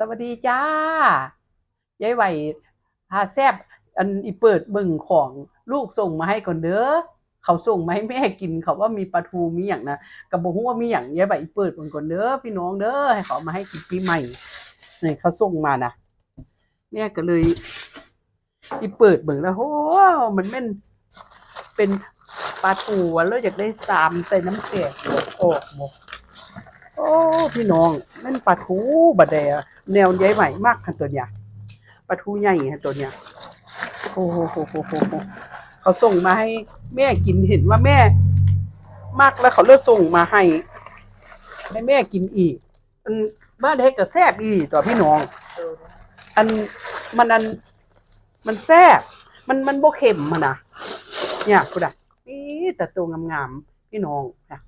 สวัสดีจ้ายายไหวพาแซบอันอีเปิดเบิ่งของลูกส่งมาให้ก่อนเด้อเขาส่งมาให้แม่กินเขาว่ามีปลาทูมีอย่างนะกับบอกว่ามีอย่างยายไหวเปิดบิ่งก่อนเด้อพี่น้องเด้อให้เขามาให้กินปีใหม่นี่เขาส่งมานะแม่ก็เลยอีเปิดเบิ่งแล้วโอ้มันแม่นเป็นปลาทูแล้วอยากได้สามใส่น้ำแข็งออกหมด โอ้พี่น้องนั่นปลาทูบดแดแนวใหญ่ใหม่มากคันตัวเนี้ยปลาทูใหญ่คันตัวเนี้ยโอ้โหโหโหโหโหเขาส่งมาให้แม่กินเห็นว่าแม่ มากแล้วเขาเลือกส่งมาให้ให้แม่กินอีกอันบ้านเด็กก็แซ่บอีกต่อพี่น้อง อันมันอันมันแซ่บมันมันโบเค็มมันนะเนี่ยคุณอะนี่แต่ตัวงามๆพี่น้องนะ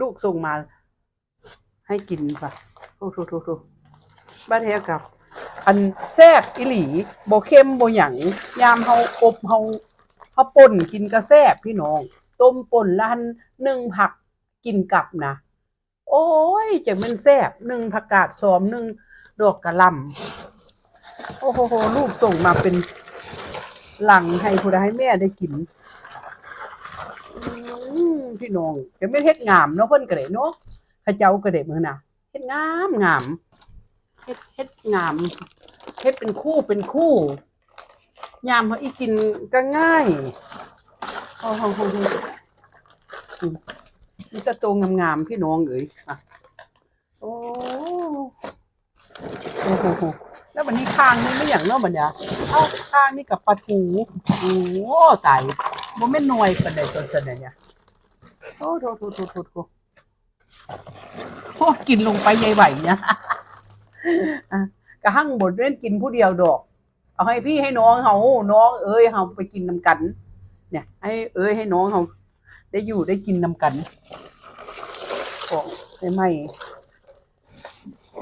ลูกส่งมา ให้กินค่ะโอ้โหโถบ้านเฮากับ อันแซ่บอิหลีโบเข้มโบหยังยามเฮาอบเฮาเฮาป่นกินก็แซ่บพี่น้อง ต้มป่นล้วหันหนึ่งผักกินกับนะโอ้ยจะมันแซ่บหนึ่งผักกาดซ้อมหนึ่งดอกกระลำโอ้โหโหลูกส่งมาเป็นหลังให้ผู้ใดให้แม่ได้กินพี่น้องจะไม่นเฮ็ดงามเนาะเพิ่นก็ได้เนาะ ข้าเจ้าก็เด็มือนะเฮ็ดงามงามเฮ็ดเฮ็ดงามเฮ็ดเป็นคู่เป็นคู่ ยามเขาอีกินก็ง่ายโอ้โหโหโหอืมนี่ตะโตงามๆพี่น้องเอ๋ยอะโอ้โอ้โหแล้ววันนี้ข้างนี่ไม่อย่างเนาะบัดเนี่ยเอ้าข้างนี่กับปลาทูโอ้ตายบ่แม่นหน่วยปานใดตัวซะเนี่ยโอ้โถโถโถโถ โอ้กินลงไปใยายไหวเนี่ยกระหั่งบดเล่นกินผู้เดียวดอก เอาให้พี่ให้น้องเขาน้อง เอ้ยเขาไปกินนำกัน เนี่ย ให้เอ้ยให้น้องเขาได้อยู่ได้กินนำกันของได้ไหม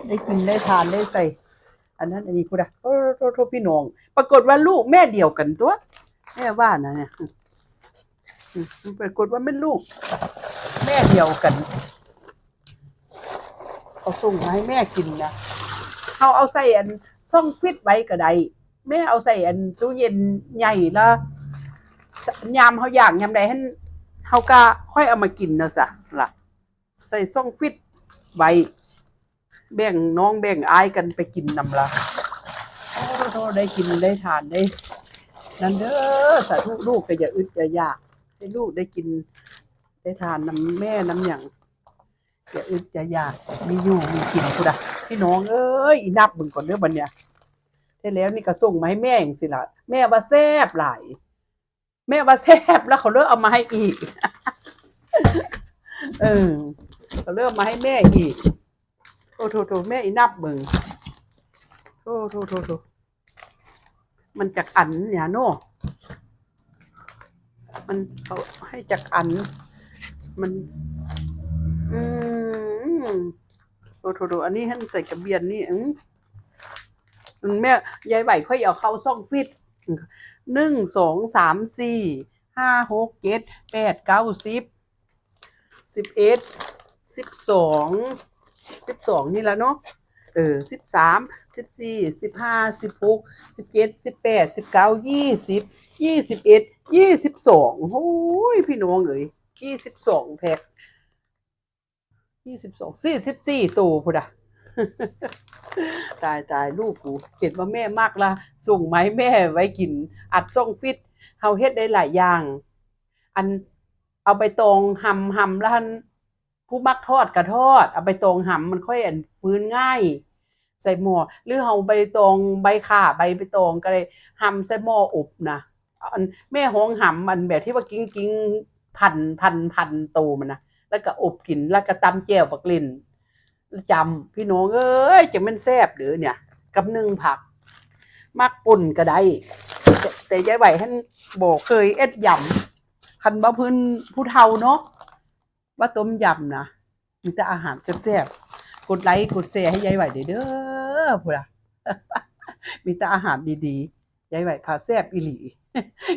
ได้กินได้ทานได้ใส่ อันนั้น อันนี้กูได้โอ้โทษพี่น้อง ปรากฏว่าลูกแม่เดียวกันตัวแม่ว่านะเนี่ยปรากฏว่าเป็นลูก แม่เดียวกัน เขาส่งมาให้แม่กินนะเขาเอาใส่อันซ่องฟิตไว้ก็ได้แม่เอาใส่อันตู้เย็นใหญ่ละยามเขาอยากยามใดให้เขาก็ค่อยเอามากินนะจ้ะล่ะ ใส่ซ่องฟิตไว้แบ่งน้องแบ่งอายกันไปกินนำละโอ้โหได้กินได้ทานได้ นั่นเด้อสาธุลูกก็อย่าอึดอย่ายาก ให้ลูกได้กินได้ทานน้ำแม่น้ำหยัง อย่าอึดอย่าอยากมีอยู่มีกินกูดะพี่น้องเอ้ยนับมึงก่อนเด้อบัดเนี่ยได้แล้วนี่ก็ส่งมาให้แม่เองสิละแม่ว่าแซบหลายแม่ว่าแซบแล้วเขาเลิกเอามาให้อีกเออเขาเลิกมาให้แม่อีกโทโทโทแม่อีนับมึงโทโทโทโทมันจากอันเนี่ยโน่มันเขาให้จากอัน มัน อืม โถโถโถอันนี้ให้ใส่กระเบียนนี่อืมแม่ยายไหวค่อยเอาเข้าซ่องฟิตหนึ่งสองสามสี่ห้าหกเจ็ดแปดเก้าสิบสิบเอ็ดสิบสองสิบสองนี่แล้วเนาะเออสิบสามสิบสี่สิบห้าสิบหกสิบเจ็ดสิบแปดสิบเก้ายี่สิบยี่สิบเอ็ดยี่สิบสองโอ้ยพี่น้องเอ๋ยยี่สิบสองแพ็ค ยี่สิบสองสี่สิบสี่ตัวพุดะตายตายลูกกูเห็นว่าแม่มากละส่งไม้แม่ไว้กิน อัดส่งฟิตเฮาเฮ็ดได้หลายอย่าง อันเอาไปตองหำหำแล้วหันผู้มักทอดกระทอด เอาไปตองหำมันค่อยอันฟื้นง่าย ใส่หม้อหรือเฮาใบตองใบข่าใบไปตองก็เลยหำใส่หม้ออบนะอันแม่ห้องหำมันแบบที่ว่ากิ้งกิ้งพันพันพันโตมันนะ แล้วก็อบกินแล้วก็ตำแจ่วบักลินจำพี่น้องเอ้ยจะมันแซ่บเด้อเนี่ย กับนึ่งผัก มักปุ่นก็ได้ แต่ยายไหวท่านบอกเคยเอ็ดยำคันบ่พื้นผู้เฒ่าเนาะว่าต้มยำนะมีแต่อาหารแซ่บๆกดไลค์กดแชร์ให้ยายไหวเด้อเด้อพูดะมีแต่อาหารดีๆยายไหวพาแซ่บอีหลี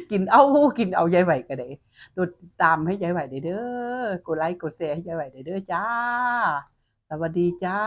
กินเอากินเอายายไหวก็ได้ตัวติดตามให้ยายไหวได้เด้อกดไลค์กดแชร์ให้ยายไหวเด้อจ้า สวัสดีจ้า